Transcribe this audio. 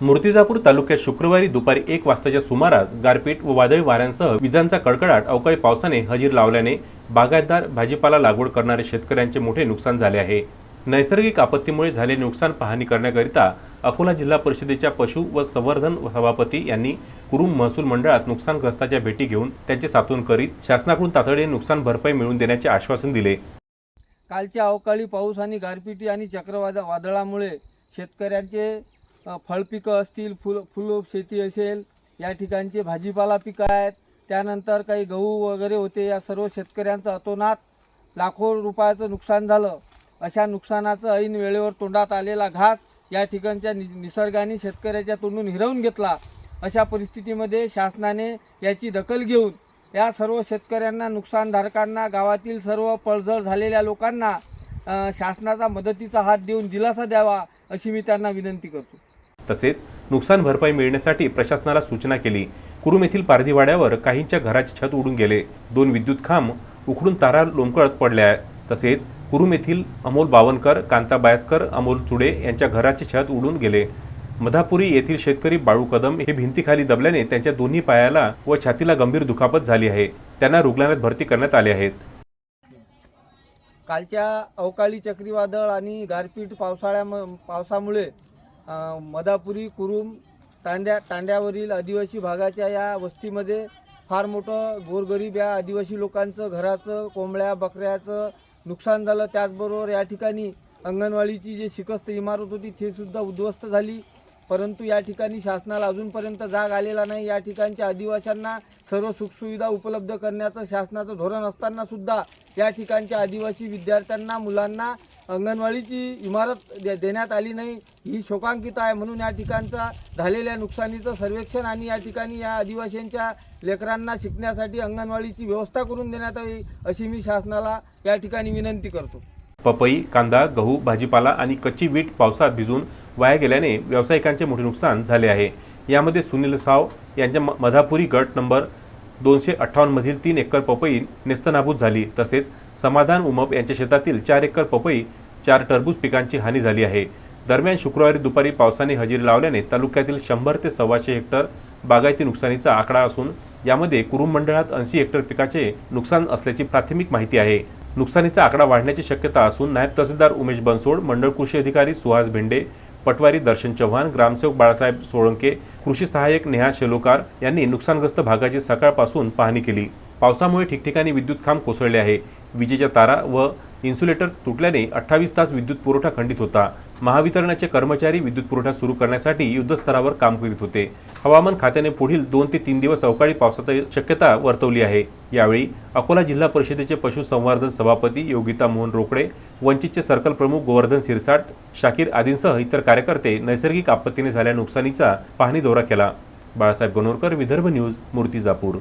मूर्तिजापूर तालुक्यात शुक्रवारी दुपारी एक वाजताच्या सुमारास गारपीट व वादळी वाऱ्यांसह विजांचा कडकडाट अवकाळी पावसाने हजीर लावल्याने बागायतदार भाजीपाला लागवड करणारे शेतकऱ्यांचे मोठे नुकसान झाले आहे. नैसर्गिक आपत्तीमुळे झालेले नुकसान पाहणी करण्याकरिता अकोला जिल्हा परिषदेच्या पशु व संवर्धन सभापती यांनी कुरुम महसूल मंडळात नुकसानग्रस्ताच्या भेटी घेऊन त्यांचे सातवण करीत शासनाकडून तातडीने नुकसान भरपाई मिळवून देण्याचे आश्वासन दिले. कालच्या अवकाळी पाऊस आणि गारपिटी आणि चक्रवादा वादळामुळे शेतकऱ्यांचे फळपिकं असतील फुल फुल शेती असेल या ठिकाणचे भाजीपाला पिकं आहेत. त्यानंतर काही गहू वगैरे होते. या सर्व शेतकऱ्यांचं अतोनात लाखो रुपयाचं नुकसान झालं. अशा नुकसानाचं ऐन वेळेवर तोंडात आलेला घास या ठिकाणच्या नि निसर्गाने शेतकऱ्याच्या तोंडून हिरवून घेतला. अशा परिस्थितीमध्ये शासनाने याची दखल घेऊन या सर्व शेतकऱ्यांना नुकसानधारकांना गावातील सर्व पळझळ झालेल्या लोकांना शासनाचा मदतीचा हात देऊन दिलासा द्यावा अशी मी त्यांना विनंती करतो. तसेच नुकसान भरपाई मिळण्यासाठी प्रशासनाला सूचना केली. कुरुम येथील पारधीवाड्यावर काहींच्या घराचे छत उडून गेले. दोन विद्युत खांब उखडून तारा लोंबकळत पडल्या. तसेच कुरुम येथील अमोल बावनकर कांता बायस्कर अमोल चुडे यांच्या घराचे छत उडून गेले. मधापुरी येथील शेतकरी बाळू कदम हे भिंतीखाली दबल्याने त्यांच्या दोन्ही पायाला व छातीला गंभीर दुखापत झाली आहे. त्यांना रुग्णालयात भरती करण्यात आले आहेत. कालच्या अवकाळी चक्रीवादळ आणि गारपीट पावसाळ्याम पावसामुळे मदापुरी कुरुम तांड्या तांड्यावरील आदिवासी भागाच्या या वस्तीमध्ये फार मोठं गोरगरीब या आदिवासी लोकांचं घराचं कोंबड्या बकऱ्याचं नुकसान झालं. त्याचबरोबर या ठिकाणी अंगणवाडीची जी शिकस्त इमारत होती ती सुद्धा उद्ध्वस्त झाली. परंतु या ठिकाणी शासनाला अजूनपर्यंत जाग आलेला नाही. या ठिकाणच्या आदिवाशांना सर्व सुखसुविधा उपलब्ध करण्याचं शासनाचं धोरण असताना सुद्धा या ठिकाणच्या आदिवासी विद्यार्थ्यांना मुलांना अंगणवाडीची इमारत दे देण्यात आली नाही. ही शोकांकित आहे. म्हणून या ठिकाणचा झालेल्या नुकसानीचं सर्वेक्षण आणि या ठिकाणी या आदिवासींच्या लेकरांना शिकण्यासाठी अंगणवाडीची व्यवस्था करून देण्यात यावी अशी मी शासनाला या ठिकाणी विनंती करतो. पपई कांदा गहू भाजीपाला आणि कच्ची वीट पावसात भिजून वाया गेल्याने व्यावसायिकांचे मोठे नुकसान झाले आहे. यामध्ये सुनील साव यांच्या म- मधापुरी गट नंबर दोनशे अठ्ठावन्नमधील तीन एकर पपई नेस्तनाबूत झाली. तसेच समाधान उमप यांच्या शेतातील चार एकर पपई चार टरबूज पिकांची हानी झाली आहे. दरम्यान शुक्रवारी दुपारी पावसाने हजेरी लावल्याने तालुक्यातील शंभर ते सव्वाशे हेक्टर बागायती नुकसानीचा आकडा असून यामध्ये कुरुम मंडळात ऐंशी हेक्टर पिकाचे नुकसान असल्याची प्राथमिक माहिती आहे. नुकसानीचा आकडा वाढण्याची शक्यता असून नायब तहसीलदार उमेश बनसोड मंडळ कृषी अधिकारी सुहास भेंडे पटवारी दर्शन चव्हाण ग्रामसेवक बाळासाहेब सोळंके कृषी सहाय्यक नेहा शेलोकार यांनी नुकसानग्रस्त भागाची सकाळपासून पाहणी केली. पावसामुळे ठिकठिकाणी विद्युत खांब कोसळले आहे. विजेच्या तारा व इन्सुलेटर तुटल्याने अठ्ठावीस तास विद्युत पुरवठा खंडित होता. महावितरणाचे कर्मचारी विद्युत पुरवठा सुरू करण्यासाठी युद्धस्तरावर काम करीत होते. हवामान खात्याने पुढील दोन ते तीन दिवस अवकाळी पावसाची शक्यता वर्तवली आहे. यावेळी अकोला जिल्हा परिषदेचे पशुसंवर्धन सभापती योगिता मोहन रोकडे वंचितचे सर्कल प्रमुख गोवर्धन सिरसाट शाकीर आदींसह इतर कार्यकर्ते नैसर्गिक आपत्तीने झाल्या नुकसानीचा पाहणी दौरा केला. बाळासाहेब गणोरकर विदर्भ न्यूज मूर्तिजापूर.